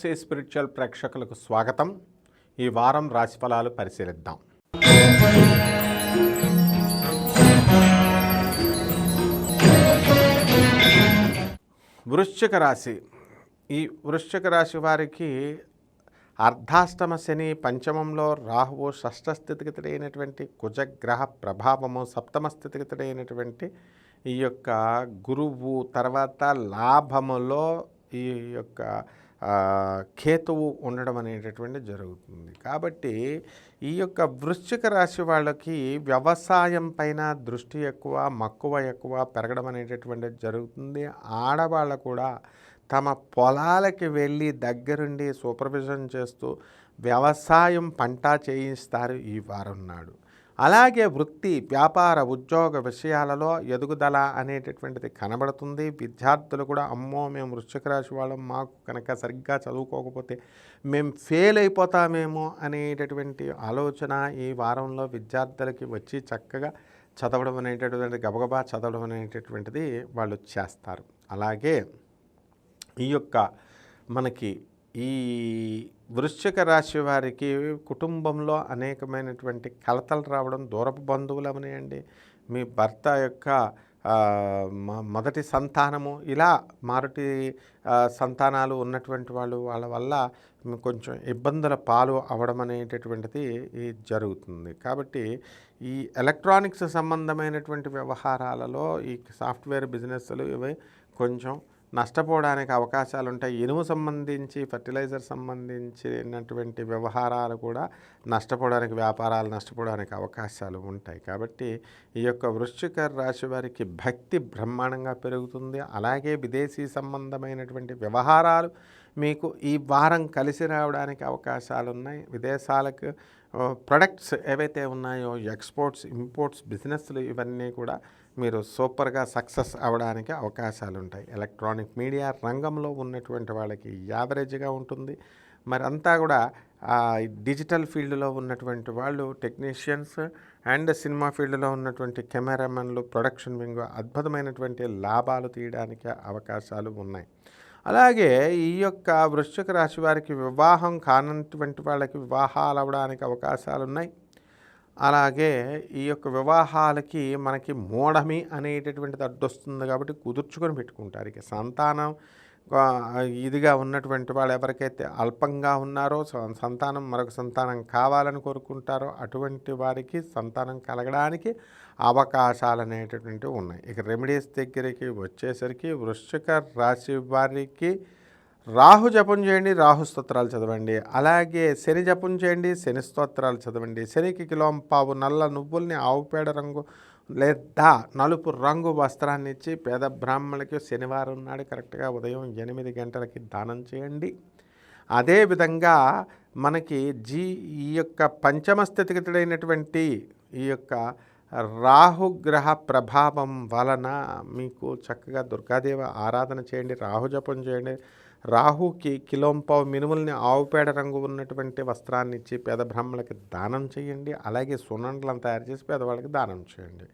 Spiritual ప్రేక్షకులకు స్వాగతం. ఈ వారం రాశిఫలాలు పరిశీలిద్దాం. వృశ్చిక రాశి. ఈ వృశ్చిక రాశి వారికి అర్ధాష్టమ శని పంచమంలో రాహువు షష్ఠ స్థితిగతుడైనటువంటి కుజగ్రహ ప్రభావము సప్తమ స్థితిగతుడైనటువంటి ఈ యొక్క గురువు తర్వాత లాభములో ఈ యొక్క కేతువు ఉండడం అనేటటువంటి జరుగుతుంది. కాబట్టి ఈ యొక్క వృశ్చిక రాశి వాళ్ళకి వ్యవసాయం పైన దృష్టి ఎక్కువ మక్కువ ఎక్కువ పెరగడం అనేటటువంటిది జరుగుతుంది. ఆడవాళ్ళు కూడా తమ పొలాలకి వెళ్ళి దగ్గరుండి సూపర్విజన్ చేస్తూ వ్యవసాయం పంట చేయిస్తారు ఈ వారం నాడు. అలాగే వృత్తి వ్యాపార ఉద్యోగ విషయాలలో ఎదుగుదల అనేటటువంటిది కనబడుతుంది. విద్యార్థులు కూడా అమ్మో మేము వృశ్చిక రాశి వాళ్ళం మాకు కనుక సరిగ్గా చదువుకోకపోతే మేము ఫెయిల్ అయిపోతామేమో అనేటటువంటి ఆలోచన ఈ వారంలో విద్యార్థులకి వచ్చి చక్కగా చదవడం అనేటటువంటి గబగబా చదవడం అనేటటువంటిది వాళ్ళు చేస్తారు. అలాగే ఈ యొక్క మనకి ఈ వృశ్చిక రాశి వారికి కుటుంబంలో అనేకమైనటువంటి కలతలు రావడం దూరపు బంధువులు అవనియండి మీ భర్త యొక్క మొదటి సంతానము ఇలా మారుటి సంతానాలు ఉన్నటువంటి వాళ్ళు వాళ్ళ వల్ల కొంచెం ఇబ్బందుల పాలు అవడం అనేటటువంటిది జరుగుతుంది. కాబట్టి ఈ ఎలక్ట్రానిక్స్ సంబంధమైనటువంటి వ్యవహారాలలో ఈ సాఫ్ట్వేర్ బిజినెస్లు ఇవి కొంచెం నష్టపోవడానికి అవకాశాలు ఉంటాయి ఇనుము సంబంధించి ఫర్టిలైజర్ సంబంధించినటువంటి వ్యవహారాలు కూడా నష్టపోవడానికి వ్యాపారాలు నష్టపోవడానికి అవకాశాలు ఉంటాయి. కాబట్టి ఈ యొక్క వృశ్చిక రాశి వారికి భక్తి బ్రహ్మాండంగా పెరుగుతుంది. అలాగే విదేశీ సంబంధమైనటువంటి వ్యవహారాలు మీకు ఈ వారం కలిసి రావడానికి అవకాశాలు ఉన్నాయి విదేశాలకు ప్రొడక్ట్స్ ఏవైతే ఉన్నాయో ఎక్స్పోర్ట్స్ ఇంపోర్ట్స్ బిజినెస్లు ఇవన్నీ కూడా మీరు సూపర్గా సక్సెస్ అవ్వడానికి అవకాశాలు ఉంటాయి ఎలక్ట్రానిక్ మీడియా రంగంలో ఉన్నటువంటి వాళ్ళకి యావరేజ్గా ఉంటుంది. మరి అంతా కూడా డిజిటల్ ఫీల్డ్లో ఉన్నటువంటి వాళ్ళు టెక్నీషియన్స్ అండ్ సినిమా ఫీల్డ్లో ఉన్నటువంటి కెమెరామెన్లు ప్రొడక్షన్ వింగ్ అద్భుతమైనటువంటి లాభాలు తీయడానికి అవకాశాలు ఉన్నాయి. అలాగే ఈ యొక్క వృశ్చిక రాశి వారికి వివాహం కానటువంటి వాళ్ళకి వివాహాలు అవ్వడానికి అవకాశాలు ఉన్నాయి అలాగే ఈ యొక్క వివాహాలకి మనకి మూఢమి అనేటటువంటిది అడ్డొస్తుంది కాబట్టి కుదుర్చుకొని పెట్టుకుంటారు. ఇక సంతానం ఇదిగా ఉన్నటువంటి వాళ్ళు ఎవరికైతే అల్పంగా ఉన్నారో సంతానం మరొక సంతానం కావాలని కోరుకుంటారో అటువంటి వారికి సంతానం కలగడానికి అవకాశాలు అనేటటువంటివి ఉన్నాయి. ఇక రెమెడీస్ దగ్గరికి వచ్చేసరికి వృశ్చిక రాశి వారికి రాహు జపం చేయండి రాహు స్తోత్రాలు చదవండి. అలాగే శని జపం చేయండి శని స్తోత్రాలు చదవండి. శనికి కిలోం పావు నల్ల నువ్వుల్ని ఆవుపేడ రంగు లేదా నలుపు రంగు వస్త్రాన్ని ఇచ్చి పేద బ్రాహ్మణులకి శనివారం నాడు కరెక్ట్గా ఉదయం ఎనిమిది గంటలకి దానం చేయండి. అదేవిధంగా మనకి జీ ఈ యొక్క పంచమ స్థితిగతుడైనటువంటి ఈ యొక్క రాహుగ్రహ ప్రభావం వలన మీకు చక్కగా దుర్గాదేవ ఆరాధన చేయండి రాహు జపం చేయండి రాహుకి కిలోంపావు మినుముల్ని ఆవుపేడ రంగు ఉన్నటువంటి వస్త్రాన్ని ఇచ్చి పేద బ్రాహ్మణులకి దానం చేయండి. అలాగే సున్నండ్లను తయారు చేసి పేదవాళ్ళకి దానం చేయండి.